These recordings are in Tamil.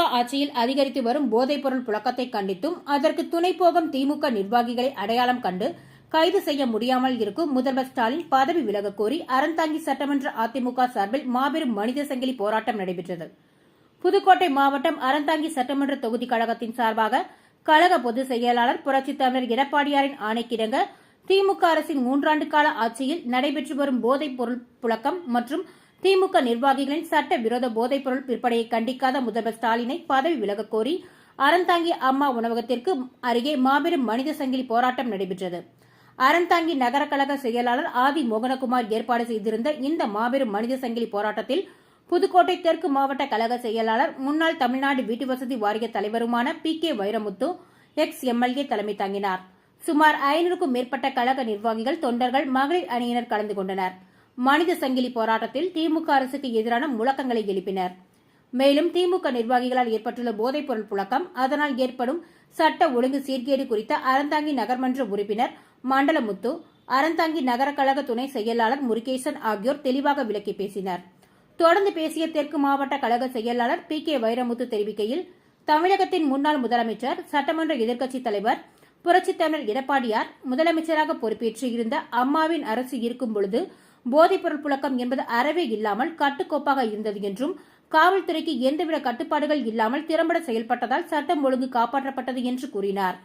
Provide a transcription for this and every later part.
திமுக ஆட்சியில் அதிகரித்து வரும் போதைப்பொருள் புழக்கத்தை கண்டித்தும் அதற்கு துணை போகும் திமுக நிர்வாகிகளை அடையாளம் கண்டு கைது செய்ய முடியாமல் இருக்கும் முதல்வர் ஸ்டாலின் பதவி விலக கோரி அறந்தாங்கி சட்டமன்ற அதிமுக சார்பில் மாபெரும் மனித சங்கிலி போராட்டம் நடைபெற்றது. புதுக்கோட்டை மாவட்டம் அறந்தாங்கி சட்டமன்ற தொகுதி கழகத்தின் சார்பாக கழக பொதுச் செயலாளர் புரட்சித் தமிழர் எடப்பாடியாரின் ஆணைக்கிடங்க திமுக அரசின் மூன்றாண்டு கால ஆட்சியில் நடைபெற்று வரும் போதைப் பொருள் புழக்கம் மற்றும் திமுக நிர்வாகிகளின் சட்ட விரோத போதைப் பொருள் விற்பனையை கண்டிக்காத முதல்வர் ஸ்டாலினை பதவி விலகக் கோரி அறந்தாங்கி அம்மா உணவகத்திற்கு அருகே மாபெரும் மனித சங்கிலி போராட்டம் நடைபெற்றது. அறந்தாங்கி நகர கழக செயலாளர் ஆதி மோகனகுமார் ஏற்பாடு செய்திருந்த இந்த மாபெரும் மனித சங்கிலி போராட்டத்தில் புதுக்கோட்டை தெற்கு மாவட்ட கழக செயலாளர் முன்னாள் தமிழ்நாடு வீட்டுவசதி வாரிய தலைவருமான P. K. Vairamuthu ex MLA தலைமை தாங்கினார். சுமார் ஐநூறுக்கும் மேற்பட்ட கழக நிர்வாகிகள் தொண்டர்கள் மகளிர் அணியினர் கலந்து கொண்டனர். மனித சங்கிலி போராட்டத்தில் திமுக அரசுக்கு எதிரான முழக்கங்களை எழுப்பினர். மேலும் திமுக நிர்வாகிகளால் ஏற்பட்டுள்ள போதைப்பொருள் புழக்கம் அதனால் ஏற்படும் சட்ட ஒழுங்கு சீர்கேடு குறித்த அறந்தாங்கி நகர்மன்ற உறுப்பினர் மண்டலமுத்து அறந்தாங்கி நகர கழக துணை செயலாளர் முருகேசன் ஆகியோர் தெளிவாக விளக்கி பேசினர். தொடர்ந்து பேசிய தெற்கு மாவட்ட கழக செயலாளர் பி கே வைரமுத்து தெரிவிக்கையில் தமிழகத்தின் முன்னாள் முதலமைச்சர் சட்டமன்ற எதிர்க்கட்சித் தலைவர் புரட்சித் தமிழர் எடப்பாடியார் முதலமைச்சராக பொறுப்பேற்று இருந்த அம்மாவின் அரசு இருக்கும் பொழுது போதைப்பொருள் புழக்கம் என்பது அறவே இல்லாமல் கட்டுக்கோப்பாக இருந்தது என்றும் காவல்துறைக்கு எந்தவித கட்டுப்பாடுகள் இல்லாமல் திறம்பட செயல்பட்டதால் சட்டம் ஒழுங்கு காப்பாற்றப்பட்டது என்று கூறினார்.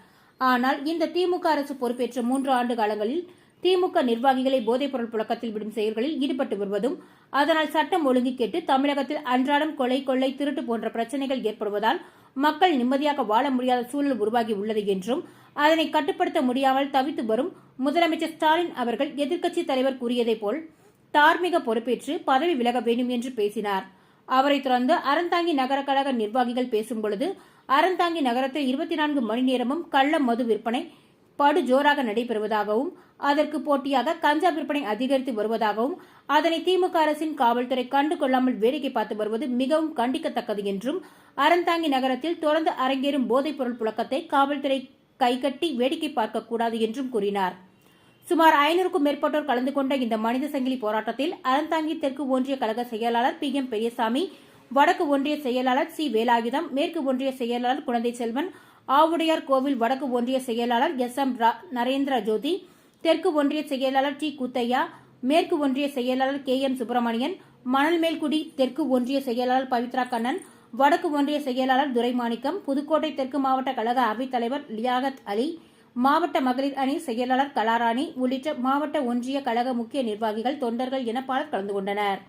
ஆனால் இந்த திமுக அரசு பொறுப்பேற்ற மூன்று ஆண்டு காலங்களில் திமுக நிர்வாகிகளை போதைப்பொருள் புழக்கத்தில் விடும் செயல்களில் ஈடுபட்டு வருவதும் அதனால் சட்டம் ஒழுங்கு கேட்டு தமிழகத்தில் அன்றாடம் கொலை கொள்ளை திருட்டு போன்ற பிரச்சனைகள் ஏற்படுவதால் மக்கள் நிம்மதியாக வாழ முடியாத சூழல் உருவாகி உள்ளது என்றும் அதனை கட்டுப்படுத்த முடியாமல் தவித்து வரும் முதலமைச்சர் ஸ்டாலின் அவர்கள் எதிர்க்கட்சி தலைவர் கூறியதைப் போல் தார்மீக பொறுப்பேற்று பதவி விலக வேண்டும் என்று பேசினார். அவரை தொடர்ந்து அறந்தாங்கி நகர கழக நிர்வாகிகள் பேசும்பொழுது அறந்தாங்கி நகரத்தில் இருபத்தி நான்கு மணி நேரமும் கள்ள மது விற்பனை படு ஜோராக நடைபெறுவதாகவும் அதற்கு போட்டியாக கஞ்சா விற்பனை அதிகரித்து வருவதாகவும் அதனை திமுக அரசின் காவல்துறை கண்டு கொள்ளாமல் வேடிக்கை பார்த்து வருவது மிகவும் கண்டிக்கத்தக்கது என்றும் அறந்தாங்கி நகரத்தில் தொடர்ந்து அரங்கேறும் போதைப்பொருள் புழக்கத்தை காவல்துறை கைகட்டி வேடிக்கை பார்க்கக்கூடாது என்றும் கூறினார். சுமார் ஐநூறுக்கும் மேற்பட்டோர் கலந்து கொண்ட இந்த மனித சங்கிலி போராட்டத்தில் அறந்தாங்கி தெற்கு ஒன்றிய கழக செயலாளர் பி எம் பெரியசாமி வடக்கு ஒன்றிய செயலாளர் சி வேலாயுதம் மேற்கு ஒன்றிய செயலாளர் குழந்தை செல்வன் ஆவுடையார் கோவில் வடக்கு ஒன்றிய செயலாளர் எஸ் எம் நரேந்திர ஜோதி தெற்கு ஒன்றிய செயலாளர் டி குத்தையா மேற்கு ஒன்றிய செயலாளர் கே எம் சுப்பிரமணியன் மணல்மேல்குடி தெற்கு ஒன்றிய செயலாளர் பவித்ரா கண்ணன் வடக்கு ஒன்றிய செயலாளர் துரைமாணிக்கம் புதுக்கோட்டை தெற்கு மாவட்ட கழக அவைத் தலைவர் லியாகத் அலி மாவட்ட மகளிர் அணி செயலாளர் கலாராணி உள்ளிட்ட மாவட்ட ஒன்றிய கழக முக்கிய நிர்வாகிகள் தொண்டர்கள் என பலர் கலந்து கொண்டனர்.